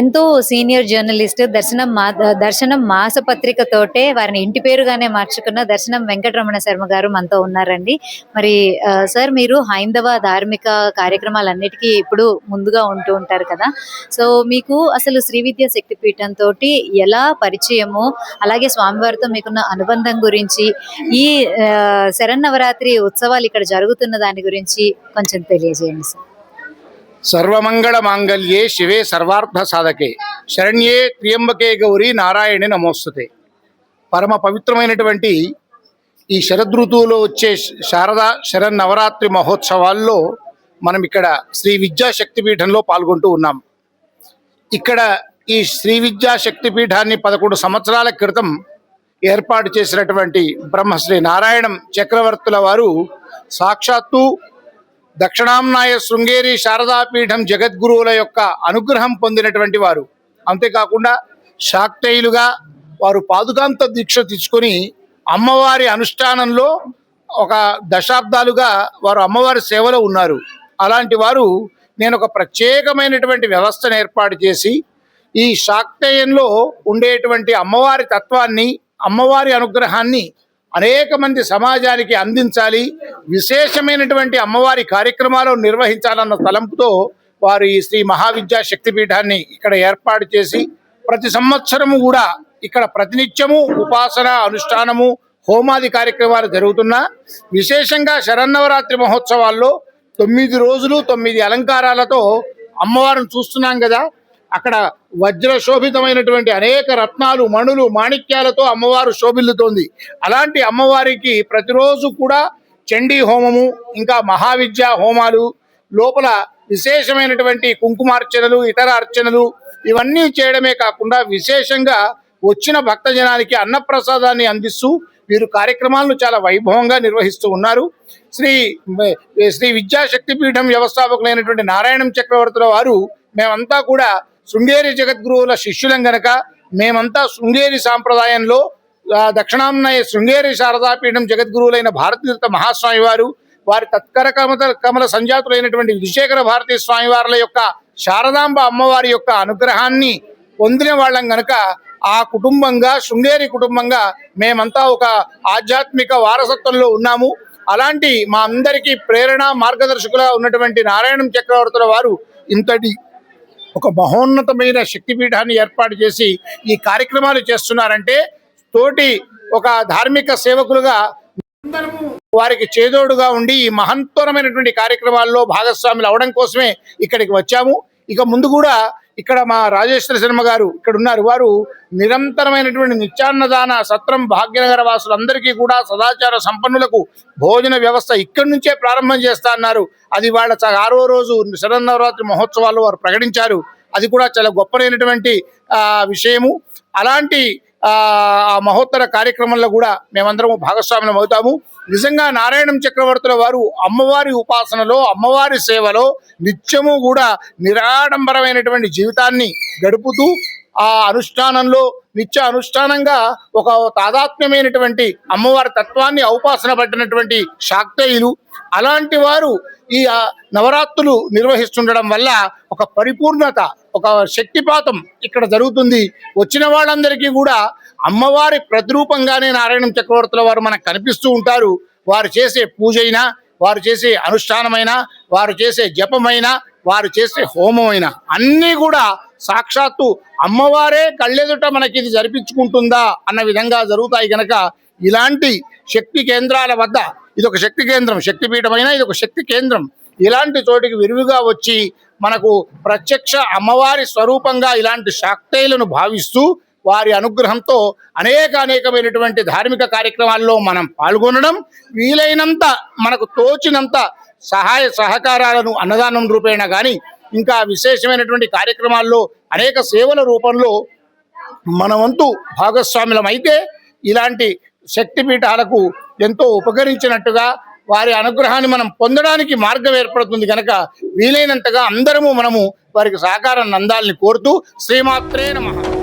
ఎంతో senior journalist దర్శనం మా దర్శనం మాసపత్రికతోటే వారిని ఇంటి పేరుగానే మార్చుకున్న దర్శనం వెంకటరమణ శర్మ గారు మనతో ఉన్నారండి. మరి సార్ మీరు హైందవ ధార్మిక కార్యక్రమాలన్నిటికీ ఇప్పుడు ముందుగా ఉంటూ ఉంటారు కదా. సో మీకు అసలు శ్రీ విద్యా తోటి ఎలా పరిచయము అలాగే స్వామివారితో మీకున్న అనుబంధం గురించి ఈ శరన్నవరాత్రి ఉత్సవాలు ఇక్కడ జరుగుతున్న దాని గురించి కొంచెం తెలియజేయండి సార్. సర్వమంగళ మాంగళ్యే శివే సర్వార్థ సాధకే శరణ్యే త్రియంబకే గౌరి నారాయణి నమోస్తుతే. పరమ పవిత్రమైనటువంటి ఈ శరదృతువులో వచ్చే శారద శరన్నవరాత్రి మహోత్సవాల్లో మనం ఇక్కడ శ్రీ విద్యా శక్తిపీఠంలో పాల్గొంటూ ఉన్నాం. ఇక్కడ ఈ శ్రీ విద్యా శక్తిపీఠాన్ని పదకొండు సంవత్సరాల క్రితం ఏర్పాటు చేసినటువంటి బ్రహ్మశ్రీ నారాయణం చక్రవర్తుల వారు సాక్షాత్తు దక్షిణాంనాయ శృంగేరి శారదాపీఠం జగద్గురువుల యొక్క అనుగ్రహం పొందినటువంటి వారు. అంతేకాకుండా శాక్తేయులుగా వారు పాదుకాంత దీక్ష తీసుకొని అమ్మవారి అనుష్ఠానంలో ఒక దశాబ్దాలుగా వారు అమ్మవారి సేవలో ఉన్నారు. అలాంటి వారు నేను ఒక ప్రత్యేకమైనటువంటి వ్యవస్థను ఏర్పాటు చేసి ఈ శాక్తేయంలో ఉండేటువంటి అమ్మవారి తత్వాన్ని అమ్మవారి అనుగ్రహాన్ని అనేక మంది సమాజానికి అందించాలి విశేషమైనటువంటి అమ్మవారి కార్యక్రమాలు నిర్వహించాలన్న తలంపుతో వారు ఈ శ్రీ మహావిద్యా శక్తిపీఠాన్ని ఇక్కడ ఏర్పాటు చేసి ప్రతి సంవత్సరము కూడా ఇక్కడ ప్రతినిత్యము ఉపాసన అనుష్ఠానము హోమాది కార్యక్రమాలు జరుగుతున్నా విశేషంగా శరన్నవరాత్రి మహోత్సవాల్లో తొమ్మిది రోజులు తొమ్మిది అలంకారాలతో అమ్మవారిని చూస్తున్నాం కదా అక్కడ వజ్ర శోభితమైనటువంటి అనేక రత్నాలు మణులు మాణిక్యాలతో అమ్మవారు శోభిల్లుతోంది. అలాంటి అమ్మవారికి ప్రతిరోజు కూడా చండీ హోమము ఇంకా మహావిద్య హోమాలు లోపల విశేషమైనటువంటి కుంకుమార్చనలు ఇతర అర్చనలు ఇవన్నీ చేయడమే కాకుండా విశేషంగా వచ్చిన భక్తజనానికి అన్నప్రసాదాన్ని అందిస్తూ వీరు కార్యక్రమాలను చాలా వైభవంగా నిర్వహిస్తూ ఉన్నారు. శ్రీ శ్రీ విద్యాశక్తిపీఠం వ్యవస్థాపకులైనటువంటి నారాయణం చక్రవర్తుల వారు మేమంతా కూడా శృంగేరి జగద్గురువుల శిష్యులం గనక మేమంతా శృంగేరి సాంప్రదాయంలో ఆ, దక్షిణాంనాయ శృంగేరి శారదాపీఠం జగద్గురువులైన భారతీయ మహాస్వామి వారు వారి తత్కర కమల కమల సంజాతులైనటువంటి విశేఖర భారతీ స్వామి వారుల యొక్క శారదాంబ అమ్మవారి యొక్క అనుగ్రహాన్ని పొందిన వాళ్ళం గనక ఆ కుటుంబంగా శృంగేరి కుటుంబంగా మేమంతా ఒక ఆధ్యాత్మిక వారసత్వంలో ఉన్నాము. అలాంటి మా అందరికీ ప్రేరణ మార్గదర్శకులుగా ఉన్నటువంటి నారాయణం చక్రవర్తుల వారు ఇంతటి ఒక మహోన్నతమైన శక్తిపీఠాన్ని ఏర్పాటు చేసి ఈ కార్యక్రమాలు చేస్తున్నారంటే తోటి ఒక ధార్మిక సేవకులుగా వారికి చేదోడుగా ఉండి ఈ మహత్తరమైనటువంటి కార్యక్రమాల్లో భాగస్వాములు అవడం కోసమే ఇక్కడికి వచ్చాము. ఇక ముందు కూడా ఇక్కడ మా రాజేశ్వర శర్మ గారు ఇక్కడ ఉన్నారు. వారు నిరంతరమైనటువంటి నిత్యాన్నదాన సత్రం భాగ్యనగర వాసులందరికీ కూడా సదాచార సంపన్నులకు భోజన వ్యవస్థ ఇక్కడి నుంచే ప్రారంభం చేస్తా అన్నారు. అది వాళ్ళ చ- ఆరో రోజు శరన్నవరాత్రి మహోత్సవాల్లో వారు ప్రకటించారు. అది కూడా చాలా గొప్పనైనటువంటి విషయము. అలాంటి ఆ మహోత్తర కార్యక్రమంలో కూడా మేమందరం భాగస్వాములం అవుతాము. నిజంగా నారాయణం చక్రవర్తుల వారు అమ్మవారి ఉపాసనలో అమ్మవారి సేవలో నిత్యము కూడా నిరాడంబరమైనటువంటి జీవితాన్ని గడుపుతూ ఆ అనుష్ఠానంలో నిత్య అనుష్ఠానంగా ఒక తాదాత్మ్యమైనటువంటి అమ్మవారి తత్వాన్ని ఔపాసన పట్టినటువంటి శాక్తేయులు అలాంటి వారు ఈ నవరాత్రులు నిర్వహిస్తుండడం వల్ల ఒక పరిపూర్ణత ఒక శక్తిపాతం ఇక్కడ జరుగుతుంది. వచ్చిన వాళ్ళందరికీ కూడా అమ్మవారి ప్రతిరూపంగానే నారాయణం చక్రవర్తుల వారు మనకు కనిపిస్తూ ఉంటారు. వారు చేసే పూజ అయినా వారు చేసే అనుష్ఠానమైన వారు చేసే జపమైన వారు చేసే హోమమైన అన్నీ కూడా సాక్షాత్తు అమ్మవారే కళ్ళెదుట మనకి ఇది జరిపించుకుంటుందా అన్న విధంగా జరుగుతాయి గనక ఇలాంటి శక్తి కేంద్రాల వద్ద ఇది ఒక శక్తి కేంద్రం శక్తిపీఠమైన ఇది ఒక శక్తి కేంద్రం. ఇలాంటి చోటికి విరివిగా వచ్చి మనకు ప్రత్యక్ష అమ్మవారి స్వరూపంగా ఇలాంటి శాక్తేయులను భావిస్తూ వారి అనుగ్రహంతో అనేక అనేకమైనటువంటి ధార్మిక కార్యక్రమాల్లో మనం పాల్గొనడం వీలైనంత మనకు తోచినంత సహాయ సహకారాలను అన్నదానం రూపేణ కానీ ఇంకా విశేషమైనటువంటి కార్యక్రమాల్లో అనేక సేవల రూపంలో మన వంతు భాగస్వాములం అయితే ఇలాంటి శక్తిపీఠాలకు ఎంతో ఉపకరించినట్టుగా వారి అనుగ్రహాన్ని మనం పొందడానికి మార్గం ఏర్పడుతుంది కనుక వీలైనంతగా అందరము మనము వారికి సహకారాన్ని అందాలని కోరుతూ శ్రీమాత్రే నమః.